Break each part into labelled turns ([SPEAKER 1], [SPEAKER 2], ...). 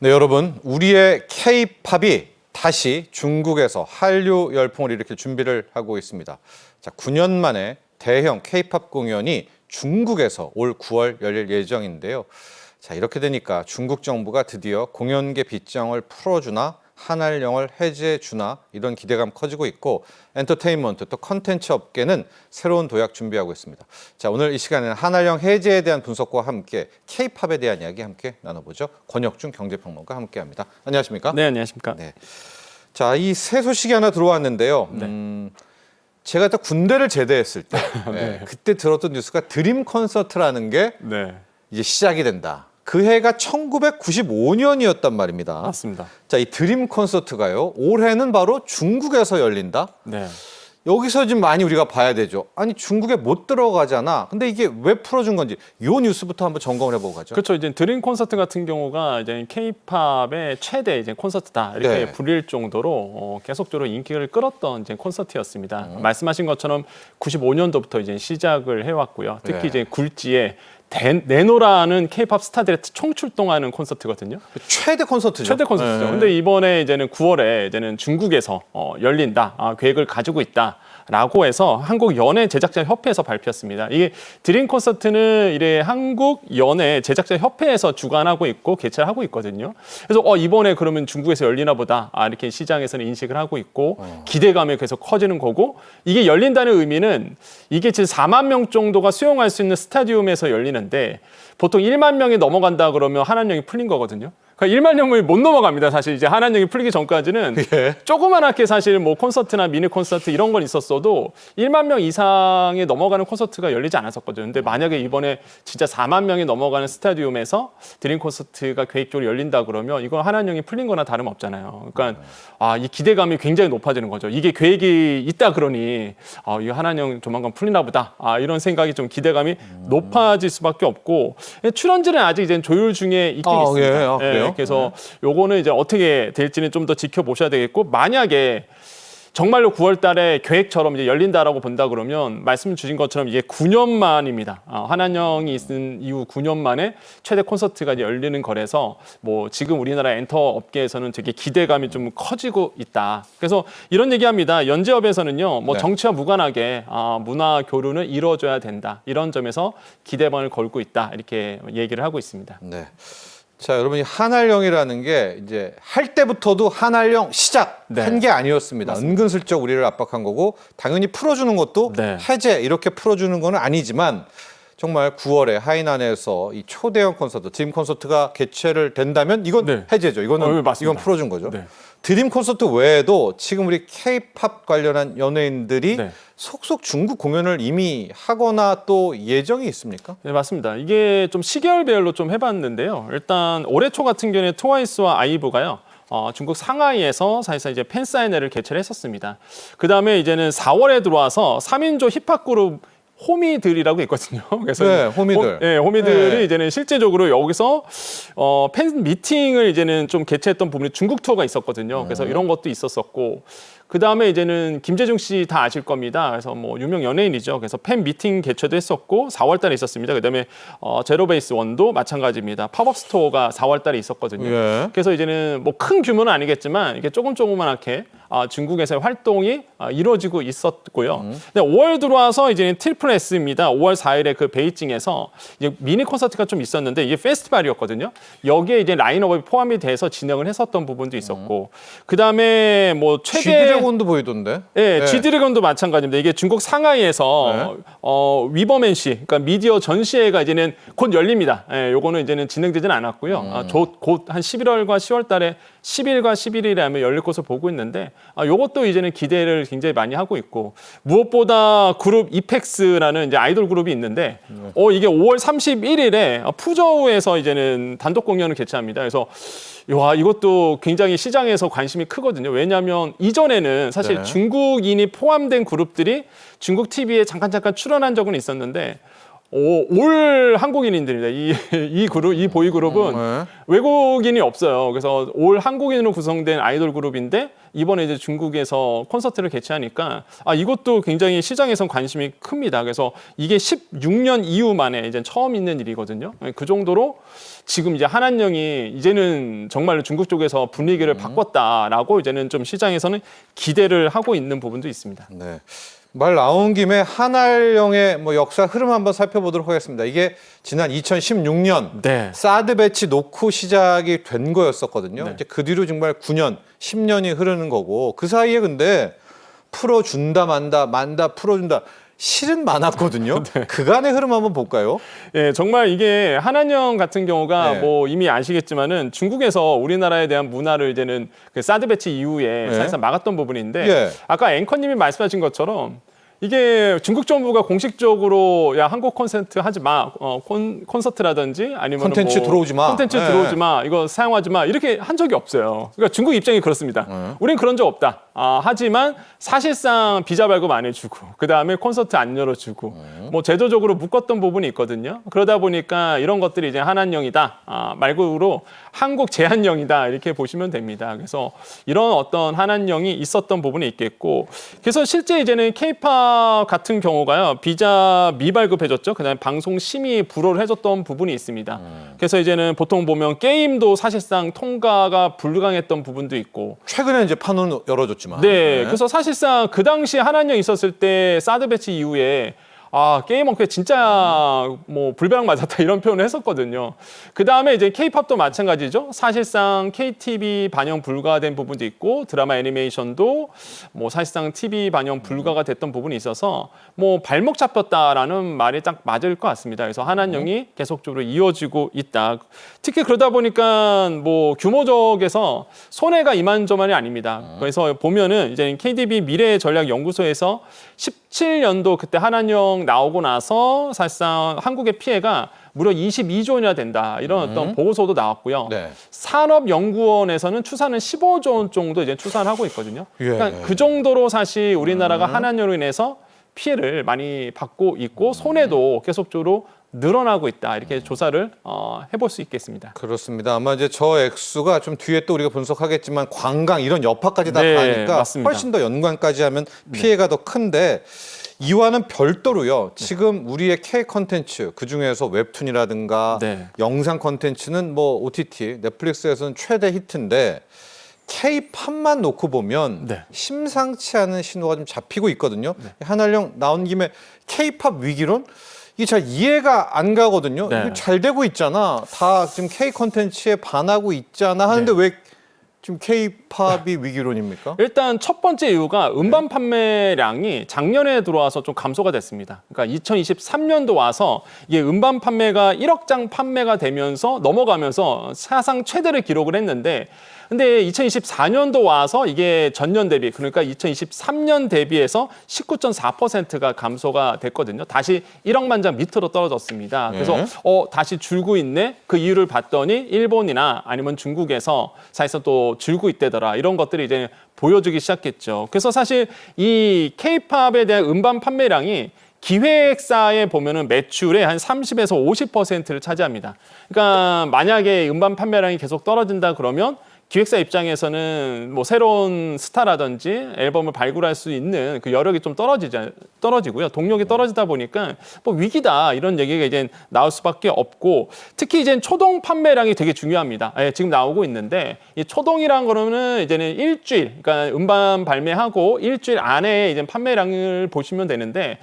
[SPEAKER 1] 네, 여러분, 우리의 K-팝이 다시 중국에서 한류 열풍을 일으킬 준비를 하고 있습니다. 자, 9년 만에 대형 K-팝 공연이 중국에서 올 9월 열릴 예정인데요. 자, 이렇게 되니까 중국 정부가 드디어 공연계 빗장을 풀어주나 한알령을 해제해주나 이런 기대감 커지고 있고 엔터테인먼트 또 컨텐츠 업계는 새로운 도약 준비하고 있습니다. 자 오늘 이 시간에는 한알령 해제에 대한 분석과 함께 K-팝에 대한 이야기 함께 나눠보죠. 권혁준 경제평론가 함께합니다. 안녕하십니까?
[SPEAKER 2] 네, 안녕하십니까.
[SPEAKER 1] 네. 자, 이 새 소식이 하나 들어왔는데요. 음, 제가 딱 군대를 제대했을 때 네, 그때 들었던 뉴스가 드림 콘서트라는 게
[SPEAKER 2] 네,
[SPEAKER 1] 이제 시작이 된다. 그 해가 1995년이었단 말입니다.
[SPEAKER 2] 맞습니다.
[SPEAKER 1] 자, 이 드림 콘서트가요. 올해는 바로 중국에서 열린다.
[SPEAKER 2] 네.
[SPEAKER 1] 여기서 지금 많이 우리가 봐야 되죠. 아니 중국에 못 들어가잖아. 근데 이게 왜 풀어준 건지 요 뉴스부터 한번 점검을 해보고 가죠.
[SPEAKER 2] 그렇죠. 이제 드림 콘서트 같은 경우가 이제 K-팝의 최대 이제 콘서트다 이렇게
[SPEAKER 1] 네.
[SPEAKER 2] 불릴 정도로 어, 계속적으로 인기를 끌었던 이제 콘서트였습니다.
[SPEAKER 1] 음.
[SPEAKER 2] 말씀하신 것처럼 95년도부터 이제 시작을 해왔고요. 특히
[SPEAKER 1] 네.
[SPEAKER 2] 이제 굴지에 대, 네노라는 K-팝 스타들의 총출동하는 콘서트거든요.
[SPEAKER 1] 최대 콘서트죠.
[SPEAKER 2] 최대 콘서트죠.
[SPEAKER 1] 네.
[SPEAKER 2] 근데 이번에 이제는 9월에 이제는 중국에서 어, 열린다 아, 계획을 가지고 있다. 라고 해서 한국 연예 제작자 협회에서 발표했습니다. 이게 드림 콘서트는 이래 한국 연예 제작자 협회에서 주관하고 있고 개최를 하고 있거든요. 그래서 어 이번에 그러면 중국에서 열리나 보다. 아 이렇게 시장에서는 인식을 하고 있고 기대감이 계속 커지는 거고 이게 열린다는 의미는 이게 지금 4만 명 정도가 수용할 수 있는 스타디움에서 열리는데 보통 1만 명이 넘어간다 그러면 한한령이 풀린 거거든요. 1만 명을 못 넘어갑니다. 사실 이제 한한령이 풀리기 전까지는
[SPEAKER 1] 예.
[SPEAKER 2] 조그만하게 사실 뭐 콘서트나 미니 콘서트 이런 건 있었어도 1만 명 이상에 넘어가는 콘서트가 열리지 않았었거든요. 근데 만약에 이번에 진짜 4만 명이 넘어가는 스타디움에서 드림 콘서트가 계획적으로 열린다 그러면 이건 한한령이 풀린 거나 다름없잖아요. 그러니까 아, 이 기대감이 굉장히 높아지는 거죠. 이게 계획이 있다 그러니 아, 이 한한령 조만간 풀리나 보다. 아, 이런 생각이 좀 기대감이 높아질 수밖에 없고 예, 출연진은 아직 이제 조율 중에 있긴
[SPEAKER 1] 아,
[SPEAKER 2] 있습니다.
[SPEAKER 1] 예, 아, 그래요?
[SPEAKER 2] 그래서 요거는 이제 어떻게 될지는 좀 더 지켜보셔야 되겠고 만약에 정말로 9월 달에 계획처럼 이제 열린다라고 본다 그러면 말씀 주신 것처럼 이게 9년 만입니다. 아, 한한령이 있은 이후 9년 만에 최대 콘서트가 이제 열리는 거라서 뭐 지금 우리나라 엔터 업계에서는 되게 기대감이 좀 커지고 있다. 그래서 이런 얘기합니다. 연재업에서는요, 뭐
[SPEAKER 1] 네.
[SPEAKER 2] 정치와 무관하게 아, 문화 교류는 이루어져야 된다. 이런 점에서 기대감을 걸고 있다. 이렇게 얘기를 하고 있습니다.
[SPEAKER 1] 네. 자, 여러분이 한알령이라는 게 이제 할 때부터도 한알령 시작
[SPEAKER 2] 네.
[SPEAKER 1] 한게 아니었습니다. 은근슬쩍 우리를 압박한 거고 당연히 풀어주는 것도
[SPEAKER 2] 네.
[SPEAKER 1] 해제 이렇게 풀어주는 건 아니지만 정말 9월에 하이난에서 이 초대형 콘서트, 드림 콘서트가 개최를 된다면 이건
[SPEAKER 2] 네.
[SPEAKER 1] 해제죠. 이거는
[SPEAKER 2] 어, 맞습니다.
[SPEAKER 1] 이건 풀어준 거죠.
[SPEAKER 2] 네.
[SPEAKER 1] 드림 콘서트 외에도 지금 우리 K-팝 관련한 연예인들이
[SPEAKER 2] 네.
[SPEAKER 1] 속속 중국 공연을 이미 하거나 또 예정이 있습니까?
[SPEAKER 2] 네, 맞습니다. 이게 좀 시계열별로 좀 해봤는데요. 일단 올해 초 같은 경우에 트와이스와 아이브가요. 어, 중국 상하이에서 사실상 이제 팬사인회를 개최를 했었습니다. 그 다음에 이제는 4월에 들어와서 3인조 힙합 그룹 호미들이라고 있거든요. 그래서
[SPEAKER 1] 네, 호미들.
[SPEAKER 2] 호, 네, 호미들이
[SPEAKER 1] 네.
[SPEAKER 2] 이제는 실제적으로 여기서 어, 팬 미팅을 이제는 좀 개최했던 부분이 중국 투어가 있었거든요. 그래서
[SPEAKER 1] 음.
[SPEAKER 2] 이런 것도 있었었고 그 다음에 이제는 김재중 씨 다 아실 겁니다. 그래서 뭐 유명 연예인이죠. 그래서 팬 미팅 개최도 했었고 4월달에 있었습니다. 그 다음에 어, 제로베이스 원도 마찬가지입니다. 팝업 스토어가 4월달에 있었거든요.
[SPEAKER 1] 예.
[SPEAKER 2] 그래서 이제는 뭐 큰 규모는 아니겠지만 이게 조금 조그만하게 아, 중국에서의 활동이 아, 이루어지고 있었고요. 근데 5월 들어와서 이제 트리플 S입니다. 5월 4일에 그 베이징에서 미니 콘서트가 좀 있었는데 이게 페스티벌이었거든요. 여기에 이제 라인업이 포함이 돼서 진행을 했었던 부분도 있었고 그 다음에 뭐 최대
[SPEAKER 1] G드래곤도 보이던데.
[SPEAKER 2] 예,
[SPEAKER 1] 네.
[SPEAKER 2] G드래곤도 마찬가지입니다. 이게 중국 상하이에서
[SPEAKER 1] 네.
[SPEAKER 2] 어, 위버맨 씨, 그러니까 미디어 전시회가 이제는 곧 열립니다. 예, 요거는 이제는 진행되지는 않았고요.
[SPEAKER 1] 음.
[SPEAKER 2] 아, 곧한 11월과 10월 달에 10일과 11일에 아마 열릴 것을 보고 있는데 아, 요것도 이제는 기대를 굉장히 많이 하고 있고 무엇보다 그룹 이펙스라는 이제 아이돌 그룹이 있는데
[SPEAKER 1] 네.
[SPEAKER 2] 어 이게 5월 31일에 푸저우에서 이제는 단독 공연을 개최합니다. 그래서 와 이것도 굉장히 시장에서 관심이 크거든요. 왜냐하면 이전에는 사실
[SPEAKER 1] 네.
[SPEAKER 2] 중국인이 포함된 그룹들이 중국 TV에 잠깐 잠깐 출연한 적은 있었는데 오, 올 한국인들입니다. 이, 이 그룹, 이 보이 그룹은
[SPEAKER 1] 네.
[SPEAKER 2] 외국인이 없어요. 그래서 올 한국인으로 구성된 아이돌 그룹인데 이번에 이제 중국에서 콘서트를 개최하니까 아 이것도 굉장히 시장에선 관심이 큽니다. 그래서 이게 16년 이후 만에 이제 처음 있는 일이거든요. 그 정도로 지금 이제 한한령이 이제는 정말로 중국 쪽에서 분위기를 바꿨다라고 이제는 좀 시장에서는 기대를 하고 있는 부분도 있습니다.
[SPEAKER 1] 네. 말 나온 김에 한알령의 뭐 역사 흐름 한번 살펴보도록 하겠습니다. 이게 지난 2016년
[SPEAKER 2] 네.
[SPEAKER 1] 사드 배치 놓고 시작이 된 거였었거든요.
[SPEAKER 2] 네.
[SPEAKER 1] 이제 그 뒤로 정말 9년, 10년이 흐르는 거고 그 사이에 근데 풀어준다 만다 만다 풀어준다 실은 많았거든요.
[SPEAKER 2] 네.
[SPEAKER 1] 그간의 흐름 한번 볼까요?
[SPEAKER 2] 예, 정말 이게 한한령 같은 경우가
[SPEAKER 1] 네.
[SPEAKER 2] 뭐 이미 아시겠지만은 중국에서 우리나라에 대한 문화를 이제는 그 사드 배치 이후에
[SPEAKER 1] 네.
[SPEAKER 2] 사실상 막았던 부분인데
[SPEAKER 1] 예.
[SPEAKER 2] 아까 앵커님이 말씀하신 것처럼 이게 중국 정부가 공식적으로 야 한국 콘서트 하지 마, 어, 콘, 콘서트라든지 아니면
[SPEAKER 1] 콘텐츠 들어오지 마.
[SPEAKER 2] 콘텐츠
[SPEAKER 1] 네.
[SPEAKER 2] 들어오지 마, 이거 사용하지 마 이렇게 한 적이 없어요. 그러니까 중국 입장이 그렇습니다.
[SPEAKER 1] 네.
[SPEAKER 2] 우린 그런 적 없다. 아, 하지만 사실상 비자 발급 안 해주고 그 다음에 콘서트 안 열어주고
[SPEAKER 1] 네.
[SPEAKER 2] 뭐 제도적으로 묶었던 부분이 있거든요. 그러다 보니까 이런 것들이 이제 한한령이다. 아, 말고로 한국 제한령이다 이렇게 보시면 됩니다. 그래서 이런 어떤 한한령이 있었던 부분이 있겠고 그래서 실제 이제는 케이팝 같은 경우가요 비자 미발급해줬죠. 그다음에 방송 심의 불허를 해줬던 부분이 있습니다. 그래서 이제는 보통 보면 게임도 사실상 통과가 불가능했던 부분도 있고
[SPEAKER 1] 최근에 이제 판은 열어줬지만.
[SPEAKER 2] 네, 그래서 사실상 그 당시 한한령 있었을 때 사드 배치 이후에 아 게임 업계 진짜 뭐 불벼락 맞았다 이런 표현을 했었거든요. 그 다음에 이제 K-팝도 마찬가지죠. 사실상 KTV 반영 불가된 부분도 있고 드라마 애니메이션도 뭐 사실상 TV 반영 불가가 됐던 부분이 있어서 뭐 발목 잡혔다라는 말이 딱 맞을 것 같습니다. 그래서 한한령이 계속적으로 이어지고 있다. 특히 그러다 보니까 뭐 규모적에서 손해가 이만저만이 아닙니다. 그래서 보면은 이제 KDB 미래 전략 연구소에서 17년도 그때 한한령 나오고 나서 사실상 한국의 피해가 무려 22조 원이나 된다 이런 어떤 보고서도 나왔고요.
[SPEAKER 1] 네.
[SPEAKER 2] 산업연구원에서는 추산은 15조 원 정도 이제 추산하고 있거든요.
[SPEAKER 1] 예.
[SPEAKER 2] 그러니까 그 정도로 사실 우리나라가 한한령으로 인해서 피해를 많이 받고 있고 손해도 계속적으로 늘어나고 있다 이렇게 조사를 어, 해볼 수 있겠습니다.
[SPEAKER 1] 그렇습니다. 아마 이제 저 액수가 좀 뒤에 또 우리가 분석하겠지만 관광 이런 여파까지 다
[SPEAKER 2] 네,
[SPEAKER 1] 가니까
[SPEAKER 2] 맞습니다.
[SPEAKER 1] 훨씬 더 연관까지 하면 피해가 더 큰데 이와는 별도로요. 지금 우리의 K 컨텐츠 그 중에서 웹툰이라든가
[SPEAKER 2] 네.
[SPEAKER 1] 영상 컨텐츠는 뭐 OTT 넷플릭스에서는 최대 히트인데 K-팝만 놓고 보면
[SPEAKER 2] 네.
[SPEAKER 1] 심상치 않은 신호가 좀 잡히고 있거든요. 한알령 나온 김에 K-팝 위기론 이게 잘 이해가 안 가거든요.
[SPEAKER 2] 네.
[SPEAKER 1] 잘 되고 있잖아. 다 지금 K 컨텐츠에 반하고 있잖아 하는데
[SPEAKER 2] 네.
[SPEAKER 1] 왜 지금 K-팝이 위기론입니까?
[SPEAKER 2] 일단 첫 번째 이유가 음반 판매량이 작년에 들어와서 좀 감소가 됐습니다. 그러니까 2023년도 와서 이게 음반 판매가 1억 장 판매가 되면서 넘어가면서 사상 최대를 기록을 했는데 근데 2024년도 와서 이게 전년 대비 그러니까 2023년 대비해서 19.4%가 감소가 됐거든요. 다시 1억만 장 밑으로 떨어졌습니다. 그래서
[SPEAKER 1] 네.
[SPEAKER 2] 어 다시 줄고 있네. 그 이유를 봤더니 일본이나 아니면 중국에서 사실상 또 줄고 있대더라. 이런 것들이 이제 보여주기 시작했죠. 그래서 사실 이 K-팝에 대한 음반 판매량이 기획사에 보면은 매출의 한 30에서 50%를 차지합니다. 그러니까 만약에 음반 판매량이 계속 떨어진다 그러면 기획사 입장에서는 뭐 새로운 스타라든지 앨범을 발굴할 수 있는 그 여력이 좀 떨어지자 떨어지고요. 동력이 떨어지다 보니까 뭐 위기다 이런 얘기가 이제 나올 수밖에 없고 특히 이제 초동 판매량이 되게 중요합니다. 예, 지금 나오고 있는데 이 초동이란 거는 이제는 일주일, 그러니까 음반 발매하고 일주일 안에 이제 판매량을 보시면 되는데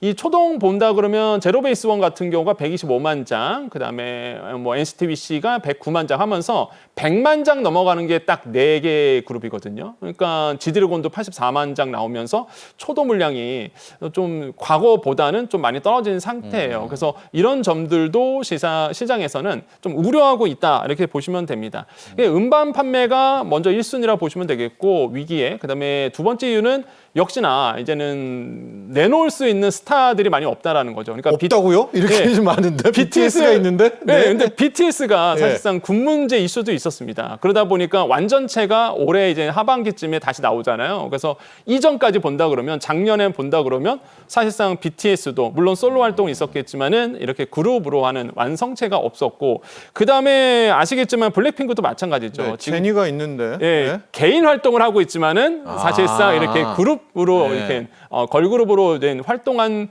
[SPEAKER 2] 이 초동 본다 그러면 제로베이스 원 같은 경우가 125만 장, 그 다음에 뭐 NCT 위시가 109만 장 하면서 100만 장 넘어가는 게 딱 네 개 그룹이거든요. 그러니까 지드래곤도 84만 장 나오면서 초도 물량이 좀 과거보다는 좀 많이 떨어진 상태예요. 그래서 이런 점들도 시사, 시장에서는 좀 우려하고 있다 이렇게 보시면 됩니다. 음반 판매가 먼저 1순위라 보시면 되겠고 위기에 그다음에 두 번째 이유는 역시나 이제는 내놓을 수 있는 스타들이 많이 없다라는 거죠. 그러니까 비-
[SPEAKER 1] 없다고요? 이렇게
[SPEAKER 2] 네.
[SPEAKER 1] 좀 많은데 BTS가 있는데?
[SPEAKER 2] 네, 근데 BTS가
[SPEAKER 1] 네.
[SPEAKER 2] 사실상 군 문제 이슈도 있었습니다. 그러다 보니까 완전체가 올해 이제 하반기쯤에 다시 나오잖아요. 그래서 이전까지 본다 그러면 작년에 본다 그러면 사실상 BTS도 물론 솔로 활동은 있었겠지만은 이렇게 그룹으로 하는 완성체가 없었고 그 다음에 아시겠지만 블랙핑크도 마찬가지죠.
[SPEAKER 1] 네,
[SPEAKER 2] 지금
[SPEAKER 1] 제니가 있는데.
[SPEAKER 2] 예,
[SPEAKER 1] 네.
[SPEAKER 2] 개인 활동을 하고 있지만은 사실상 이렇게 그룹 으로
[SPEAKER 1] 네.
[SPEAKER 2] 이렇게 어, 걸그룹으로 된 활동한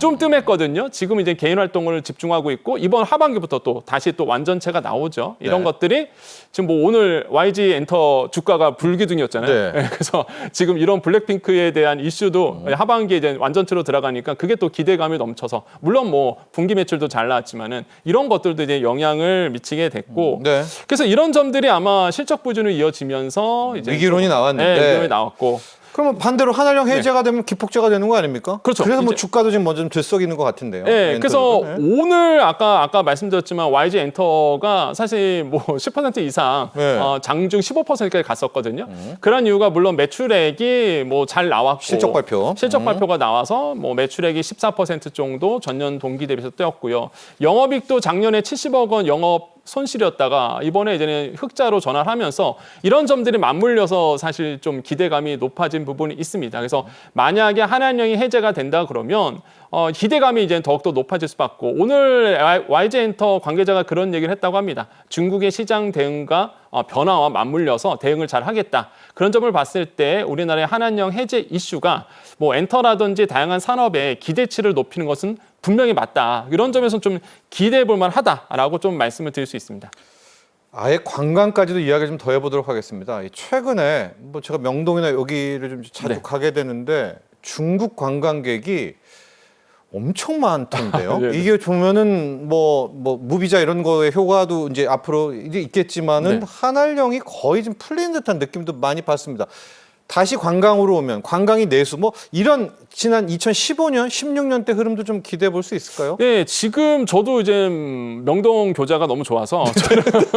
[SPEAKER 2] 좀 뜸했거든요. 지금 이제 개인 활동을 집중하고 있고 이번 하반기부터 또 다시 또 완전체가 나오죠. 이런
[SPEAKER 1] 네.
[SPEAKER 2] 것들이 지금 뭐 오늘 YG 엔터 주가가 불기둥이었잖아요.
[SPEAKER 1] 네.
[SPEAKER 2] 예, 그래서 지금 이런 블랙핑크에 대한 이슈도
[SPEAKER 1] 음.
[SPEAKER 2] 하반기에 이제 완전체로 들어가니까 그게 또 기대감이 넘쳐서 물론 뭐 분기 매출도 잘 나왔지만은 이런 것들도 이제 영향을 미치게 됐고
[SPEAKER 1] 네.
[SPEAKER 2] 그래서 이런 점들이 아마 실적 부진으로 이어지면서 이제
[SPEAKER 1] 위기론이
[SPEAKER 2] 좀-
[SPEAKER 1] 나왔는데.
[SPEAKER 2] 네, 위기론이 나왔고
[SPEAKER 1] 그러면 반대로 한알령 해제가 되면 기폭제가 되는 거 아닙니까?
[SPEAKER 2] 그렇죠.
[SPEAKER 1] 그래서 뭐
[SPEAKER 2] 이제-
[SPEAKER 1] 주가도 지금 먼저 좀 들썩이는 것 같은데요.
[SPEAKER 2] 네,
[SPEAKER 1] 엔터도.
[SPEAKER 2] 그래서
[SPEAKER 1] 네.
[SPEAKER 2] 오늘 아까 아까 말씀드렸지만 YG 엔터가 사실 뭐 10% 이상
[SPEAKER 1] 네. 음.
[SPEAKER 2] 어, 장중 15%까지 갔었거든요. 그런 이유가 물론 매출액이 뭐 잘 나왔고
[SPEAKER 1] 실적 발표.
[SPEAKER 2] 실적
[SPEAKER 1] 음.
[SPEAKER 2] 발표가 나와서 뭐 매출액이 14% 정도 전년 동기 대비해서 뛰었고요. 영업이익도 작년에 70억 원 영업 손실이었다가 이번에 이제는 흑자로 전환하면서 이런 점들이 맞물려서 사실 좀 기대감이 높아진 부분이 있습니다. 그래서 만약에 한한령이 해제가 된다 그러면 어, 기대감이 이제 더욱더 높아질 수밖에 없고 오늘 YG 엔터 관계자가 그런 얘기를 했다고 합니다. 중국의 시장 대응과 어, 변화와 맞물려서 대응을 잘 하겠다. 그런 점을 봤을 때 우리나라의 한한령 해제 이슈가 뭐 엔터라든지 다양한 산업의 기대치를 높이는 것은 분명히 맞다. 이런 점에서는 좀 기대해 볼 만하다라고 좀 말씀을 드릴 수 있습니다.
[SPEAKER 1] 아예 관광까지도 이야기 좀 더 해보도록 하겠습니다. 이 최근에 뭐 제가 명동이나 여기를 좀 자주
[SPEAKER 2] 네.
[SPEAKER 1] 가게 되는데 중국 관광객이 엄청 많던데요.
[SPEAKER 2] 네, 네.
[SPEAKER 1] 이게 보면은 뭐, 뭐 무비자 이런 거에 효과도 이제 앞으로 이제 있겠지만은
[SPEAKER 2] 네.
[SPEAKER 1] 한알령이 거의 좀 풀리는 듯한 느낌도 많이 받습니다. 다시 관광으로 오면 관광이 내수 뭐 이런 지난 2015년, 16년 때 흐름도 좀 기대해 볼 수 있을까요?
[SPEAKER 2] 네, 지금 저도 이제 음, 명동 교자가 너무 좋아서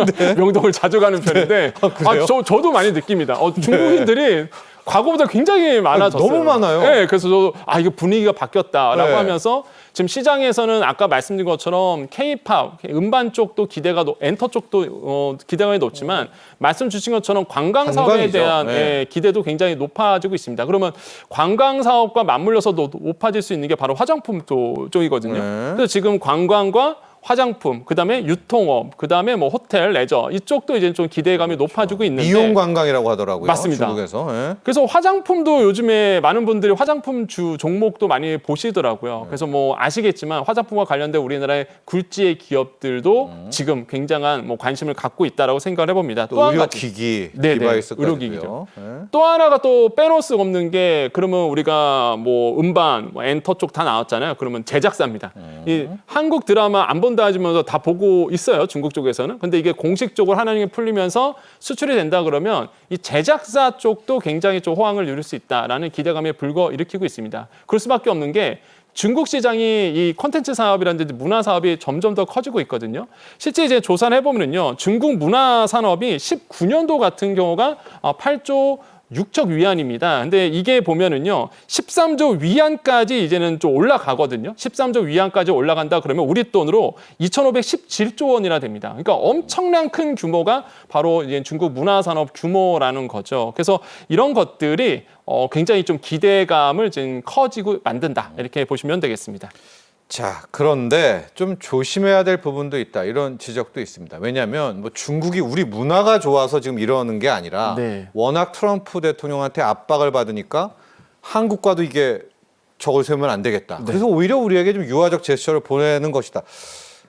[SPEAKER 2] 저는 명동을 자주 가는 편인데
[SPEAKER 1] 아, 그래요?
[SPEAKER 2] 아, 저, 저도 많이 느낍니다. 어, 중국인들이 과거보다 굉장히 많아졌어요.
[SPEAKER 1] 너무 많아요.
[SPEAKER 2] 네, 그래서 저도 아 이거 분위기가 바뀌었다라고
[SPEAKER 1] 네.
[SPEAKER 2] 하면서 지금 시장에서는 아까 말씀드린 것처럼 K-팝, 음반 쪽도 기대가 높, 엔터 쪽도 어, 기대감이 높지만 말씀 주신 것처럼 관광 사업에. 대한
[SPEAKER 1] 네.
[SPEAKER 2] 예, 기대도 굉장히 높아지고 있습니다. 그러면 관광 사업과 맞물려서 도- 높아질 수 있는 게 바로 화장품 쪽- 쪽이거든요.
[SPEAKER 1] 네.
[SPEAKER 2] 그래서 지금 관광과 화장품, 그다음에 유통업, 그다음에 뭐 호텔, 레저 이쪽도 이제 좀 기대감이 높아지고 있는데
[SPEAKER 1] 미용 관광이라고 하더라고요.
[SPEAKER 2] 맞습니다.
[SPEAKER 1] 중국에서. 예.
[SPEAKER 2] 그래서 화장품도 요즘에 많은 분들이 화장품 주 종목도 많이 보시더라고요. 그래서 뭐 아시겠지만 화장품과 관련된 우리나라의 굴지의 기업들도 지금 굉장한 뭐 관심을 갖고 있다라고 생각을 해봅니다.
[SPEAKER 1] 또
[SPEAKER 2] 또 한 가지
[SPEAKER 1] 의료기기,
[SPEAKER 2] 네, 네.
[SPEAKER 1] 디바이스까지요.
[SPEAKER 2] 의료기기죠.
[SPEAKER 1] 예.
[SPEAKER 2] 또 하나가 또 빼놓을 수가 없는 게 그러면 우리가 뭐 음반, 뭐 엔터 쪽 다 나왔잖아요. 그러면 제작사입니다. 이 한국 드라마 안 본다 하면서 다 보고 있어요. 중국 쪽에서는. 근데 이게 공식적으로 하나님이 풀리면서 수출이 된다 그러면 이 제작사 쪽도 굉장히 좀 호황을 누릴 수 있다라는 기대감에 불거 일으키고 있습니다. 그럴 수밖에 없는 게 중국 시장이 이 콘텐츠 사업이라든지 문화 사업이 점점 더 커지고 있거든요. 실제 이제 조사를 해보면요. 중국 문화 산업이 19년도 같은 경우가 8조 6억 위안입니다. 근데 이게 보면은요, 13조 위안까지 이제는 좀 올라가거든요. 13조 위안까지 올라간다 그러면 우리 돈으로 2,517조 원이나 됩니다. 그러니까 엄청난 큰 규모가 바로 이제 중국 문화산업 규모라는 거죠. 그래서 이런 것들이 어, 굉장히 좀 기대감을 지금 커지고 만든다. 이렇게 보시면 되겠습니다.
[SPEAKER 1] 자, 그런데 좀 조심해야 될 부분도 있다. 이런 지적도 있습니다. 왜냐하면 뭐 중국이 우리 문화가 좋아서 지금 이러는 게 아니라
[SPEAKER 2] 네.
[SPEAKER 1] 워낙 트럼프 대통령한테 압박을 받으니까 한국과도 이게 적을 세우면 안 되겠다. 그래서 오히려 우리에게 좀 유화적 제스처를 보내는 것이다.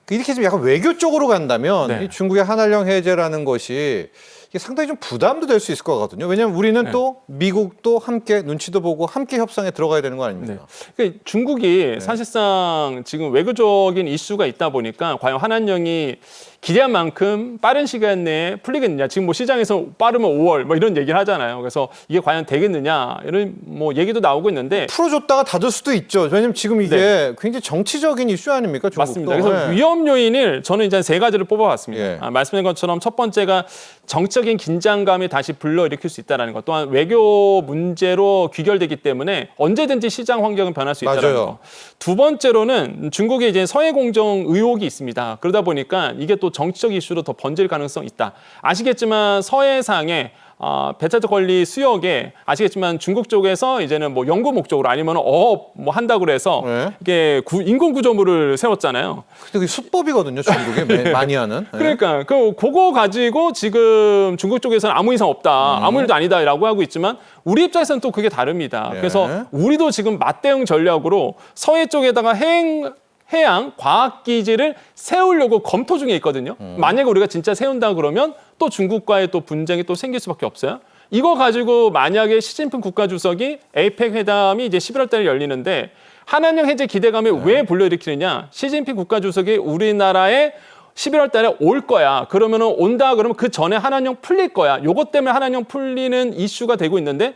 [SPEAKER 1] 이렇게 좀 약간 외교 쪽으로 간다면
[SPEAKER 2] 네.
[SPEAKER 1] 이 중국의 한한령 해제라는 것이 이게 상당히 좀 부담도 될 수 있을 것 같거든요. 왜냐하면 우리는
[SPEAKER 2] 네.
[SPEAKER 1] 또 미국도 함께 눈치도 보고 함께 협상에 들어가야 되는 거 아닙니까?
[SPEAKER 2] 그러니까 중국이 사실상 지금 외교적인 이슈가 있다 보니까 과연 한한령이 기대한 만큼 빠른 시간 내에 풀리겠느냐. 지금 뭐 시장에서 빠르면 5월 뭐 이런 얘기를 하잖아요. 그래서 이게 과연 되겠느냐 이런 뭐 얘기도 나오고 있는데
[SPEAKER 1] 풀어줬다가 닫을 수도 있죠. 왜냐면 지금 이게 굉장히 정치적인 이슈 아닙니까? 중국도.
[SPEAKER 2] 네. 맞습니다. 그래서
[SPEAKER 1] 네.
[SPEAKER 2] 위험 요인을 저는 이제 세 가지를 뽑아봤습니다.
[SPEAKER 1] 예.
[SPEAKER 2] 아, 말씀드린 것처럼 첫 번째가 정치적인 긴장감이 다시 불러일으킬 수 있다는 것. 또한 외교 문제로 귀결되기 때문에 언제든지 시장 환경은 변할 수 있다는. 거. 두 번째로는 중국에 이제 서해 공정 의혹이 있습니다. 그러다 보니까 이게 또 정치적 이슈로 더 번질 가능성이 있다. 아시겠지만 서해상에 어, 배타적 권리 수역에 아시겠지만 중국 쪽에서 이제는 뭐 연구 목적으로 아니면 어업 뭐 한다고 그래서
[SPEAKER 1] 네.
[SPEAKER 2] 이게 구- 인공 구조물을 세웠잖아요.
[SPEAKER 1] 근데 그게 수법이거든요, 중국에 매- 많이 하는. 예.
[SPEAKER 2] 그러니까 그 그거 가지고 지금 중국 쪽에서는 아무 이상 없다, 아무 일도 아니다라고 하고 있지만 우리 입장에서는 또 그게 다릅니다.
[SPEAKER 1] 예.
[SPEAKER 2] 그래서 우리도 지금 맞대응 전략으로 서해 쪽에다가 해행 해양 과학 기지를 세우려고 검토 중에 있거든요. 만약에 우리가 진짜 세운다 그러면 또 중국과의 또 분쟁이 또 생길 수밖에 없어요. 이거 가지고 만약에 시진핑 국가 주석이 에이펙 회담이 이제 11월 달에 열리는데 한한령 해제 기대감을 왜 불러일으키느냐? 시진핑 국가 주석이 우리나라에 11월 달에 올 거야. 그러면은 온다 그러면 그 전에 한한령 풀릴 거야. 요것 때문에 한한령 풀리는 이슈가 되고 있는데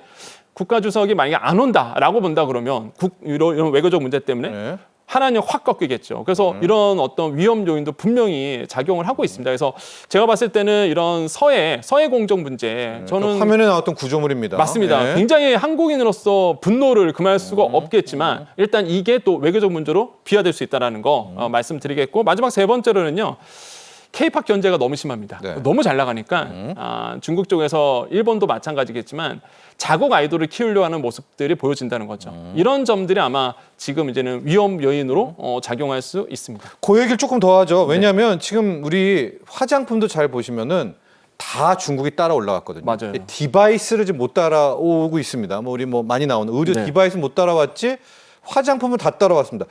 [SPEAKER 2] 국가 주석이 만약에 안 온다라고 본다 그러면 국 이런, 이런 외교적 문제 때문에
[SPEAKER 1] 네.
[SPEAKER 2] 하나는 확 꺾이겠죠. 그래서 이런 어떤 위험 요인도 분명히 작용을 하고 있습니다. 그래서 제가 봤을 때는 이런 서해 서해 공정 문제 저는
[SPEAKER 1] 그 화면에 나왔던 구조물입니다.
[SPEAKER 2] 맞습니다.
[SPEAKER 1] 예.
[SPEAKER 2] 굉장히 한국인으로서 분노를 금할 수가
[SPEAKER 1] 음.
[SPEAKER 2] 없겠지만 일단 이게 또 외교적 문제로 비화될 수 있다는 거
[SPEAKER 1] 음.
[SPEAKER 2] 어, 말씀드리겠고 마지막 세 번째로는요. 케이팝 견제가 너무 심합니다.
[SPEAKER 1] 네. 음.
[SPEAKER 2] 너무 잘 나가니까 아, 중국 쪽에서 일본도 마찬가지겠지만 자국 아이돌을 키우려 하는 모습들이 보여진다는 거죠.
[SPEAKER 1] 음.
[SPEAKER 2] 이런 점들이 아마 지금 이제는 위험 요인으로 어, 작용할 수 있습니다.
[SPEAKER 1] 그 얘기를 조금 더 하죠. 왜냐하면 지금 우리 화장품도 잘 보시면은 다 중국이 따라 올라왔거든요.
[SPEAKER 2] 맞아요.
[SPEAKER 1] 디바이스를 지금 못 따라오고 있습니다. 뭐 우리 뭐 많이 나오는 의류
[SPEAKER 2] 네.
[SPEAKER 1] 디바이스 못 따라왔지 화장품은 다 따라왔습니다.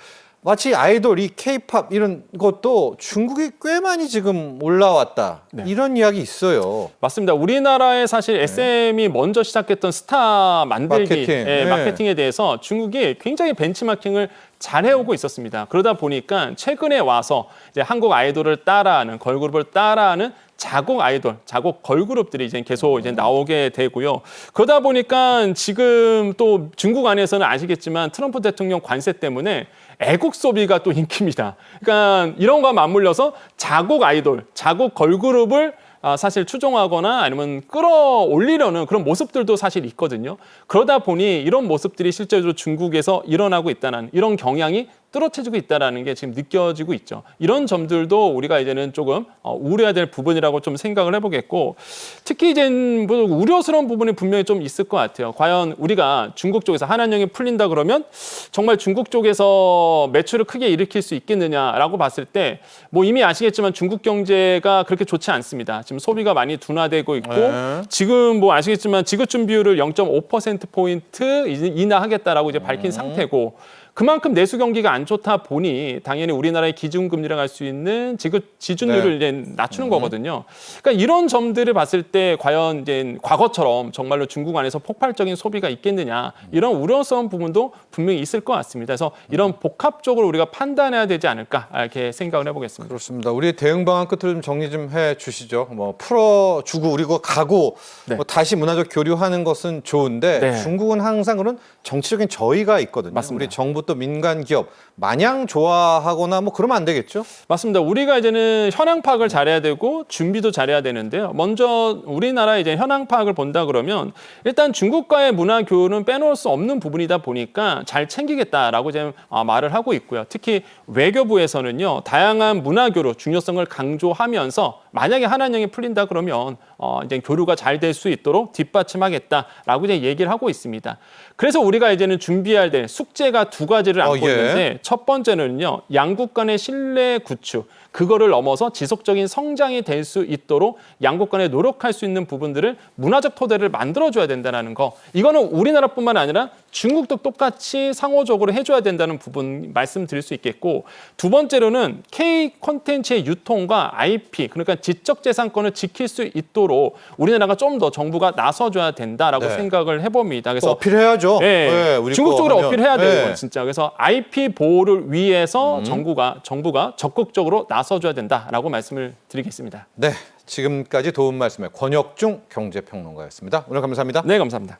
[SPEAKER 1] 마치 아이돌 이 케이팝 이런 것도 중국이 꽤 많이 지금 올라왔다
[SPEAKER 2] 네.
[SPEAKER 1] 이런 이야기 있어요.
[SPEAKER 2] 맞습니다. 우리나라에 사실 SM이 먼저 시작했던 스타 만들기
[SPEAKER 1] 네. 마케팅.
[SPEAKER 2] 예,
[SPEAKER 1] 네.
[SPEAKER 2] 마케팅에 대해서 중국이 굉장히 벤치마킹을 잘 해오고 있었습니다. 그러다 보니까 최근에 와서 이제 한국 아이돌을 따라하는 걸그룹을 따라하는 자국 아이돌, 자국 걸그룹들이 이제 계속 이제 나오게 되고요. 그러다 보니까 지금 또 중국 안에서는 아시겠지만 트럼프 대통령 관세 때문에 애국 소비가 또 인기입니다. 그러니까 이런 거와 맞물려서 자국 아이돌, 자국 걸그룹을 아, 사실 추종하거나 아니면 끌어올리려는 그런 모습들도 사실 있거든요. 그러다 보니 이런 모습들이 실제로 중국에서 일어나고 있다는 이런 경향이 뚜렷해지고 있다는 게 지금 느껴지고 있죠. 이런 점들도 우리가 이제는 조금 어, 우려해야 될 부분이라고 좀 생각을 해보겠고 특히 이제 뭐 우려스러운 부분이 분명히 좀 있을 것 같아요. 과연 우리가 중국 쪽에서 한한령이 풀린다 그러면 정말 중국 쪽에서 매출을 크게 일으킬 수 있겠느냐라고 봤을 때 뭐 이미 아시겠지만 중국 경제가 그렇게 좋지 않습니다. 지금 소비가 많이 둔화되고 있고
[SPEAKER 1] 네.
[SPEAKER 2] 지금 뭐 아시겠지만 지급 준 비율을 0.5% 포인트 인하하겠다라고 이제 밝힌 상태고 그만큼 내수 경기가 안 좋다 보니 당연히 우리나라의 기준 금리를 갈수 있는 지급 지준율을 이제 낮추는 거거든요. 그러니까 이런 점들을 봤을 때 과연 이제 과거처럼 정말로 중국 안에서 폭발적인 소비가 있겠느냐 이런 우려스러운 부분도 분명히 있을 것 같습니다. 그래서 이런 복합적으로 우리가 판단해야 되지 않을까 이렇게 생각을 해보겠습니다.
[SPEAKER 1] 그렇습니다. 우리 대응 방안 끝을 좀 정리 좀 해 주시죠. 뭐 풀어주고 우리가 가고
[SPEAKER 2] 네.
[SPEAKER 1] 뭐 다시 문화적 교류하는 것은 좋은데
[SPEAKER 2] 네.
[SPEAKER 1] 중국은 항상 그런 정치적인 저의가 있거든요.
[SPEAKER 2] 맞습니다.
[SPEAKER 1] 우리 정부 또 민간 기업 마냥 좋아하거나 뭐 그러면 안 되겠죠.
[SPEAKER 2] 맞습니다. 우리가 이제는 현황 파악을 잘해야 되고 준비도 잘해야 되는데요. 먼저 우리나라 이제 현황 파악을 본다 그러면 일단 중국과의 문화 교류는 빼놓을 수 없는 부분이다 보니까 잘 챙기겠다라고 이제 아, 말을 하고 있고요. 특히 외교부에서는요 다양한 문화 교류 중요성을 강조하면서 만약에 한한령이 풀린다 그러면 어, 이제 교류가 잘 될 수 있도록 뒷받침하겠다라고 이제 얘기를 하고 있습니다. 그래서 우리가 이제는 준비해야 될 숙제가 두 가지를 안고
[SPEAKER 1] 어, 예.
[SPEAKER 2] 있는데 첫 번째는요 양국 간의 신뢰 구축 그거를 넘어서 지속적인 성장이 될 수 있도록 양국 간에 노력할 수 있는 부분들을 문화적 토대를 만들어줘야 된다는 거 이거는 우리나라뿐만 아니라 중국도 똑같이 상호적으로 해줘야 된다는 부분 말씀드릴 수 있겠고 두 번째로는 K 콘텐츠의 유통과 IP 그러니까 지적재산권을 지킬 수 있도록 우리나라가 좀 더 정부가 나서줘야 된다라고
[SPEAKER 1] 네.
[SPEAKER 2] 생각을 해봅니다.
[SPEAKER 1] 또
[SPEAKER 2] 그래서
[SPEAKER 1] 어필해야죠.
[SPEAKER 2] 예,
[SPEAKER 1] 네, 우리
[SPEAKER 2] 중국
[SPEAKER 1] 거
[SPEAKER 2] 쪽으로
[SPEAKER 1] 하면.
[SPEAKER 2] 어필해야 되는
[SPEAKER 1] 네.
[SPEAKER 2] 거예요, 진짜. 그래서 IP 보호를 위해서
[SPEAKER 1] 음.
[SPEAKER 2] 정부가 정부가 적극적으로 나서줘야 된다라고 말씀을 드리겠습니다.
[SPEAKER 1] 네, 지금까지 도움 말씀의 권혁중 경제평론가였습니다. 오늘 감사합니다.
[SPEAKER 2] 네, 감사합니다.